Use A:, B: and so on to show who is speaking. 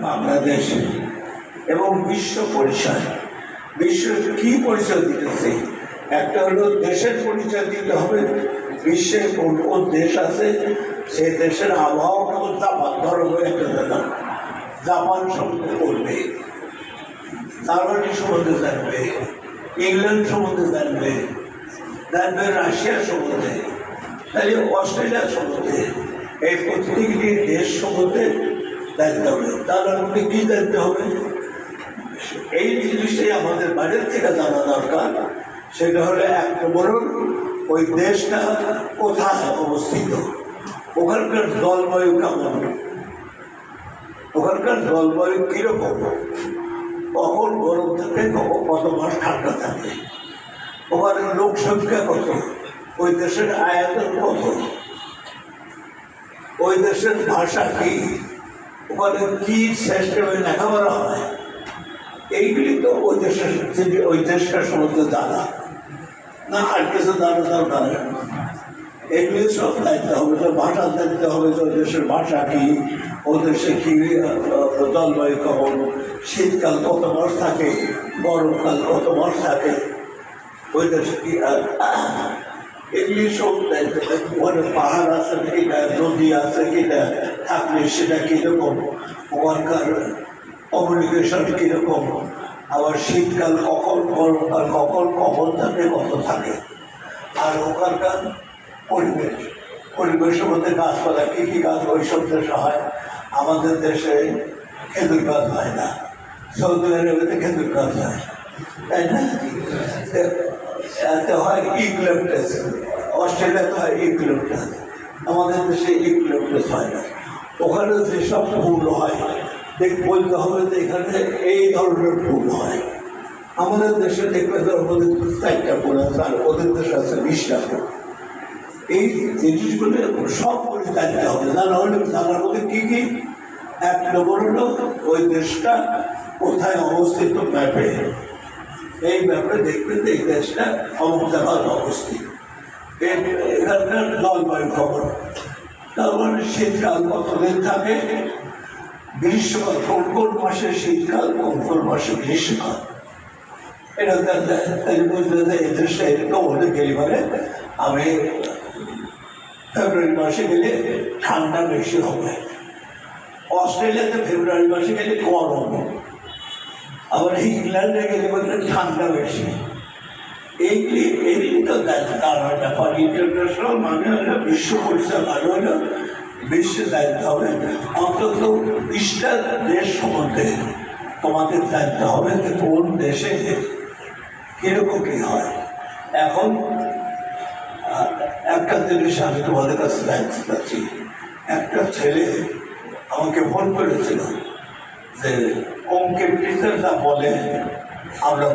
A: বাংলাদেশ এবং বিশ্ব পরিচয়। বিশ্বের কি পরিচয় দিতেছে? একটা হলো দেশের পরিচয় দিতে হবে। বিশ্বে কোন কোন দেশ আছে? সেই দেশের আবহাওয়া জাপান ধরো একটা দিলাম জাপান সম্বন্ধে পড়বে জার্মানি সম্বন্ধে জানবে? ইংল্যান্ড সম্বন্ধে জানবে। জানবে রাশিয়া সম্বন্ধে। তাহলে অস্ট্রেলিয়া সম্বন্ধে। এই প্রত্যেকটি দেশ সম্বন্ধে জানতে হবে। তার মধ্যে কি জানতে হবে? এই জিনিসটাই আমাদের বাইরের থেকে জানা দরকার। সেটা হলো এক নম্বর, ওই দেশটা কোথায় অবস্থিত? ওখানকার জলবায়ু কেমন? ওখানকার জলবায়ু কীরকম? কখন গরম থাকে, কত মাস ঠান্ডা থাকে? ওখানে লোক সংখ্যা কত? ওই দেশের আয়তন কত? ওই দেশের ভাষা কি? ওখানে কি সিস্টেমে লেখাপড়া হয়? এইগুলি তো ওই দেশের যে ওই দেশটার সম্বন্ধে জানা না, আর কিছু জানা দরকার এগুলি সব দায়িত্ব হবে, তো ভাষা দায়িত্ব হবে, তো ওই দেশের ভাষা কি, ও দেশে কি জলবায়ু কখন শীতকাল কত মাস থাকে, গরমকাল কত মাস থাকে, ওই দেশে কি এগুলি সব দায়িত্ব ওখানে পাহাড় আছে কিনা, নদী আছে কিনা, থাকলে সেটা কীরকম? ওখানকার কমিউনিকেশন কীরকম? আবার শীতকাল কখন, গরমকাল কখন কখন থাকে কত থাকে? আর ওখানকার পরিবেশ, পরিবেশের মধ্যে গাছপালা, কী কী গাছ ওই সব দেশে হয় আমাদের দেশে খেজুর গাছ হয় না। সৌদি আরবেতে খেজুর গাছ হয়। তাই না? এতে হয় ইউক্লিপটাস অস্ট্রেলিয়াতে হয় ইউক্লিপটাস আমাদের দেশে ইউক্লিপটাস হয় না। ওখানে যেসব ফুল হয়, দেখ বলতে হবে যে এখানে এই ধরনের ফুল হয়। আমাদের দেশে দেখবে ওদের চারটা ফুল আছে, আর ওদের দেশে আছে বিশটা ফুল এই জিনিসগুলো সব করে জানতে হবে। জানা হলে জানার মধ্যে কী কী? এক নম্বর হলো, ওই দেশটা কোথায় অবস্থিত ম্যাপে এই ব্যাপারে দেখবেন যে এই দেশটা অমুক অবস্থিত। এখানকার জলবায়ু খবর। তার মানে শীতকাল কতদিন থাকে, গ্রীষ্মকাল কোন কোন মাসে শীতকাল কোন কোন মাসে গ্রীষ্মকাল। এটা তাই বুঝলে যে এই দেশটা এরকম হলে গেলে পারে আমি ফেব্রুয়ারি মাসে গেলে ঠান্ডা বেশি হবে। অস্ট্রেলিয়াতে ফেব্রুয়ারি মাসে গেলে গরম আবার ইংল্যান্ডে গেলে বললে ঠান্ডা বেশি। এইগুলি এইগুলি তো তার ব্যাপার ইন্টারন্যাশনাল মানে হলো বিশ্ব পরিচয় মানে হলো বিশ্বে দায়িত্ব হবে। অন্তত বিশটা দেশ সম্বন্ধে তোমাদের দায়িত্ব হবে যে কোন দেশে কীরকম কী হয়। এখন একটা জিনিস আমি তোমাদের কাছে দায়িত্ব পাচ্ছি একটা ছেলে আমাকে ফোন করেছিল। যে অঙ্কে বলে আমরা